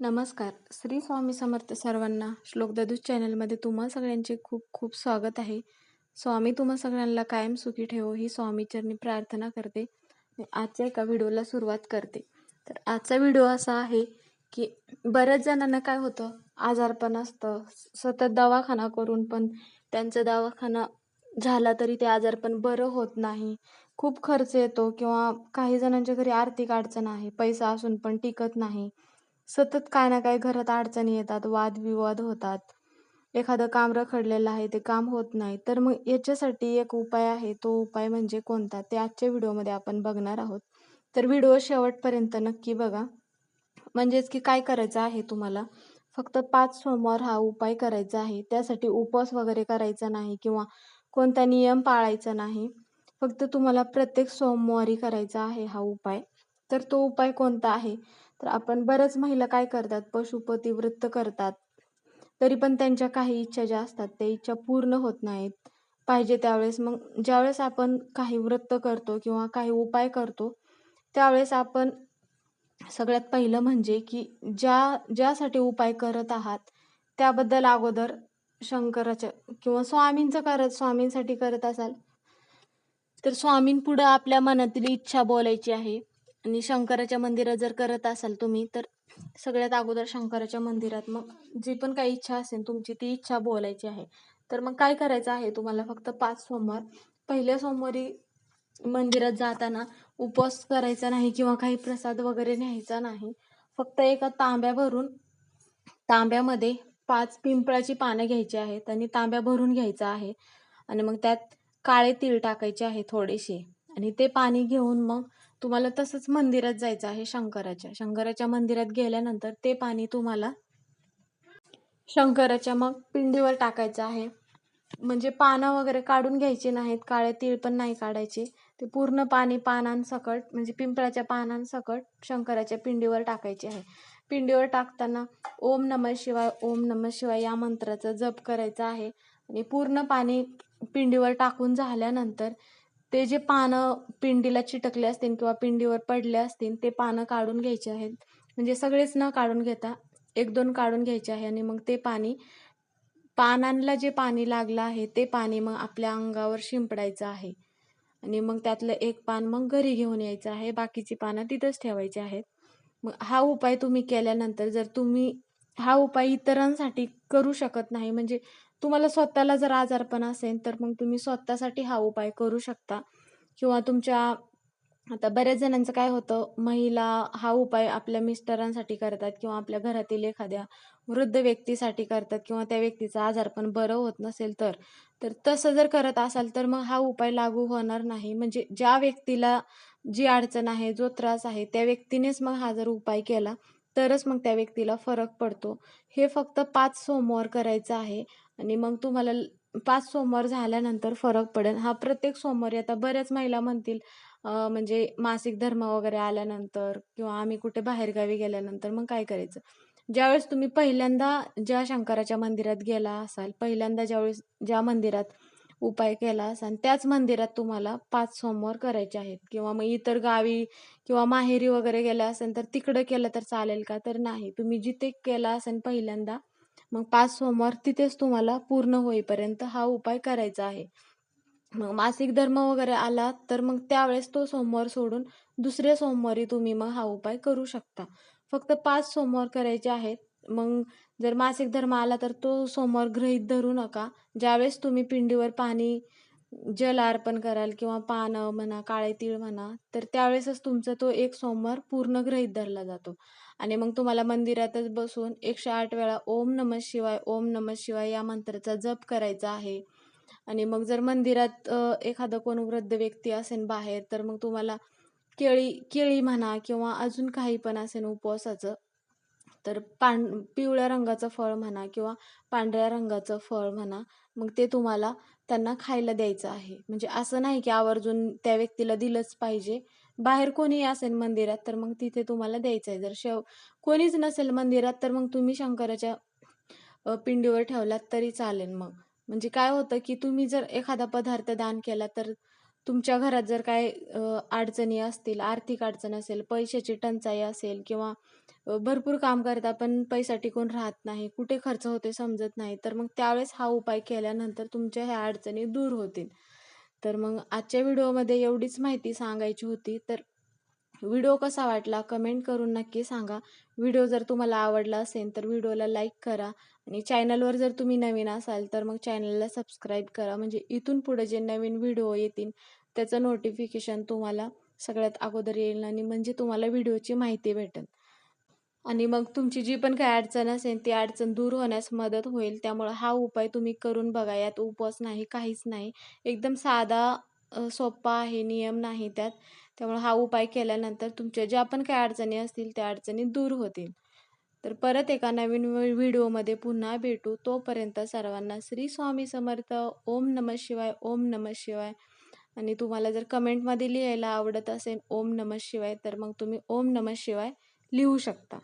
नमस्कार. श्री स्वामी समर्थ सर्वांना श्लोक ददूज चॅनलमध्ये तुम्हा सगळ्यांचे खूप खूप स्वागत आहे. स्वामी तुम्हा सगळ्यांना कायम सुखी ठेवो ही स्वामीचरणी प्रार्थना करते. आजच्या एका व्हिडिओला सुरुवात करते. तर आजचा व्हिडिओ असा आहे की बऱ्याच जणांना काय होतं आजारपण असतं सतत दवाखाना करून पण त्यांचा दवाखाना झाला तरी ते आजारपण बरं होत नाही. खूप खर्च येतो किंवा काही जणांच्या घरी आर्थिक अडचण आहे पैसा असून पण टिकत नाही. सतत काय ना काय घरात अडचणी येतात वादविवाद होतात. एखादं काम रखडलेलं आहे ते काम होत नाही. तर मग याच्यासाठी एक उपाय आहे. तो उपाय म्हणजे कोणता? ते आजच्या व्हिडिओमध्ये आपण बघणार आहोत. तर व्हिडिओ शेवटपर्यंत नक्की बघा. म्हणजेच की काय करायचं आहे तुम्हाला? फक्त पाच सोमवार हा उपाय करायचा आहे. त्यासाठी उपवास वगैरे करायचा नाही किंवा कोणता नियम पाळायचा नाही. फक्त तुम्हाला प्रत्येक सोमवारी करायचा आहे हा उपाय. तर तो उपाय कोणता आहे? तर आपण बऱ्याच महिला काय करतात? पशुपती वृत्त करतात. तरी पण त्यांच्या काही इच्छा ज्या असतात त्या इच्छा पूर्ण होत नाहीत. पाहिजे त्यावेळेस मग ज्यावेळेस आपण काही वृत्त करतो किंवा काही उपाय करतो त्यावेळेस आपण सगळ्यात पहिलं म्हणजे की ज्या ज्यासाठी उपाय करत आहात त्याबद्दल अगोदर शंकराच्या किंवा स्वामींचं करत स्वामींसाठी करत असाल. तर स्वामींपुढं आपल्या मनातील इच्छा बोलायची आहे. आणि शंकराच्या मंदिरात जर करत असाल तुम्ही तर सगळ्यात अगोदर शंकराच्या मंदिरात मग जी पण काही इच्छा असेल तुमची ती इच्छा बोलायची आहे. तर मग काय करायचं आहे तुम्हाला फक्त पाच सोमवार पहिल्या सोमवारी मंदिरात जाताना उपवास करायचा नाही किंवा काही प्रसाद वगैरे न्यायचा नाही. फक्त एका तांब्या भरून तांब्यामध्ये पाच पिंपळाची पानं घ्यायची आहेत आणि तांब्या भरून घ्यायचा आहे. आणि मग त्यात काळे तीळ टाकायचे आहे थोडेसे आणि ते पाणी घेऊन मग तुम्हाला तसंच मंदिरात जायचं आहे शंकराच्या. शंकराच्या मंदिरात गेल्यानंतर ते पाणी तुम्हाला शंकराच्या मग पिंडीवर टाकायचं आहे. म्हणजे पानं वगैरे काढून घ्यायची नाहीत काळे तीळ पण नाही काढायचे. ते पूर्ण पाणी पानांसकट म्हणजे पिंपळाच्या पानांसकट शंकराच्या पिंडीवर टाकायचे आहे. पिंडीवर टाकताना ओम नम शिवाय ओम नम शिवाय या मंत्राचा जप करायचा आहे. आणि पूर्ण पाणी पिंडीवर टाकून झाल्यानंतर ते जे पानं पिंडीला चिटकले असतील किंवा पिंडीवर पडले असतील ते पानं काढून घ्यायचे आहेत. म्हणजे सगळेच न काढून घेता एक दोन काढून घ्यायचे आहे आणि मग ते पाणी पानांना जे पाणी लागलं आहे ते पाणी मग आपल्या अंगावर शिंपडायचं आहे. आणि मग त्यातलं एक पान मग घरी घेऊन यायचं आहे. बाकीची पानं तिथंच ठेवायची आहेत. मग हा उपाय तुम्ही केल्यानंतर जर तुम्ही हा उपाय इतरांसाठी करू शकत नाही म्हणजे तुम्हाला स्वतःला जर आजारपण असेल तर मग तुम्ही स्वतःसाठी हा उपाय करू शकता. किंवा तुमच्या आता बऱ्याच जणांचं काय होतं महिला हा उपाय आपल्या मिस्टरांसाठी करतात किंवा आपल्या घरातील एखाद्या वृद्ध व्यक्तीसाठी करतात किंवा त्या व्यक्तीचं आजारपण बरं होत नसेल तर. तर तसं जर करत असाल तर मग हा उपाय लागू होणार नाही. म्हणजे ज्या व्यक्तीला जी अडचण आहे जो त्रास आहे त्या व्यक्तीनेच मग हा जर उपाय केला तरच मग त्या व्यक्तीला फरक पडतो. हे फक्त पाच सोमवार करायचं आहे. आणि मग तुम्हाला पाच सोमवार झाल्यानंतर फरक पडेल. हा प्रत्येक सोमवारी आता बऱ्याच महिला म्हणतील म्हणजे मासिक धर्म वगैरे आल्यानंतर किंवा आम्ही कुठे बाहेरगावी गेल्यानंतर मग काय करायचं? ज्यावेळेस तुम्ही पहिल्यांदा ज्या शंकराच्या मंदिरात गेला असाल पहिल्यांदा ज्यावेळेस ज्या मंदिरात उपाय केला असाल त्याच मंदिरात तुम्हाला पाच सोमवार करायचे आहेत. किंवा मग इतर गावी किंवा माहेरी वगैरे गेला असेल तर तिकडं केलं तर चालेल का? तर नाही. तुम्ही जिथे केला असेल पहिल्यांदा मग पाच सोमवार तिथेच तुम्हाला पूर्ण होईपर्यंत हा उपाय करायचा आहे. मग मासिक धर्म वगैरे आला तर मग त्यावेळेस तो सोमवार सोडून दुसऱ्या सोमवारी तुम्ही मग हा उपाय करू शकता. फक्त पाच सोमवार करायचे आहेत. मग जर मासिक धर्म आला तर तो सोमवार गृहीत धरू नका. ज्यावेळेस तुम्ही पिंडीवर पाणी जल अर्पण कराल किंवा पानं म्हणा काळे तीळ म्हणा तर त्यावेळेसच तुमचा तो एक सोमवार पूर्ण गृहीत धरला जातो. आणि मग तुम्हाला मंदिरातच बसून एकशे आठ वेळा ओम नम शिवाय ओम नम शिवाय या मंत्राचा जप करायचा आहे. आणि मग जर मंदिरात एखादं कोण वृद्ध व्यक्ती असेल बाहेर तर मग तुम्हाला केळी केळी म्हणा किंवा अजून काही पण असेल उपवासाचं तर पां पिवळ्या रंगाचं फळ म्हणा किंवा पांढऱ्या रंगाचं फळ म्हणा मग ते तुम्हाला त्यांना खायला द्यायचं आहे. म्हणजे असं नाही की आवर्जून त्या व्यक्तीला दिलंच पाहिजे. बाहेर कोणी असेल मंदिरात तर मग तिथे तुम्हाला द्यायचं आहे जर शेव कोणीच नसेल मंदिरात तर मग तुम्ही शंकराच्या पिंडीवर ठेवलात तरी चालेल मग. म्हणजे काय होतं की तुम्ही जर एखादा पदार्थ दान केला तर तुमच्या घरात जर काय अडचणी असतील आर्थिक अडचण असेल पैशाची टंचाई असेल किंवा भरपूर काम करता पण पैसा टिकून राहत नाही कुठे खर्च होते समजत नाही. तर मग त्यावेळेस हा उपाय केल्यानंतर तुमच्या ह्या अडचणी दूर होतील. तर मग आजच्या व्हिडिओमध्ये एवढीच माहिती सांगायची होती. तर व्हिडिओ कसा वाटला कमेंट करून नक्की सांगा. व्हिडिओ जर तुम्हाला आवडला असेल तर व्हिडिओला लाईक करा. आणि चॅनलवर जर तुम्ही नवीन असाल तर मग चॅनलला सबस्क्राईब करा. म्हणजे इथून पुढे जे नवीन व्हिडिओ येतील त्याचं नोटिफिकेशन तुम्हाला सगळ्यात अगोदर येईल आणि म्हणजे तुम्हाला व्हिडिओची माहिती भेटेल. आणि मग तुमची जी पण काही अडचण असेल ती अडचण दूर होण्यास मदत होईल. त्यामुळं हा उपाय तुम्ही करून बघा. यात उपवास नाही काहीच नाही. एकदम साधा अ, सोपा आहे नियम नाही त्यात. त्यामुळे हा उपाय केल्यानंतर तुमच्या ज्या पण काही अडचणी असतील त्या अडचणी दूर होतील. तर परत एका नवीन व्हि- व्हिडिओमध्ये पुन्हा भेटू. तोपर्यंत सर्वांना श्री स्वामी समर्थ. ओम नम शिवाय ओम नम शिवाय. आणि तुम्हाला जर कमेंटमध्ये लिहायला आवडत असेल ओम नम शिवाय तर मग तुम्ही ओम नम शिवाय लिहू शकता.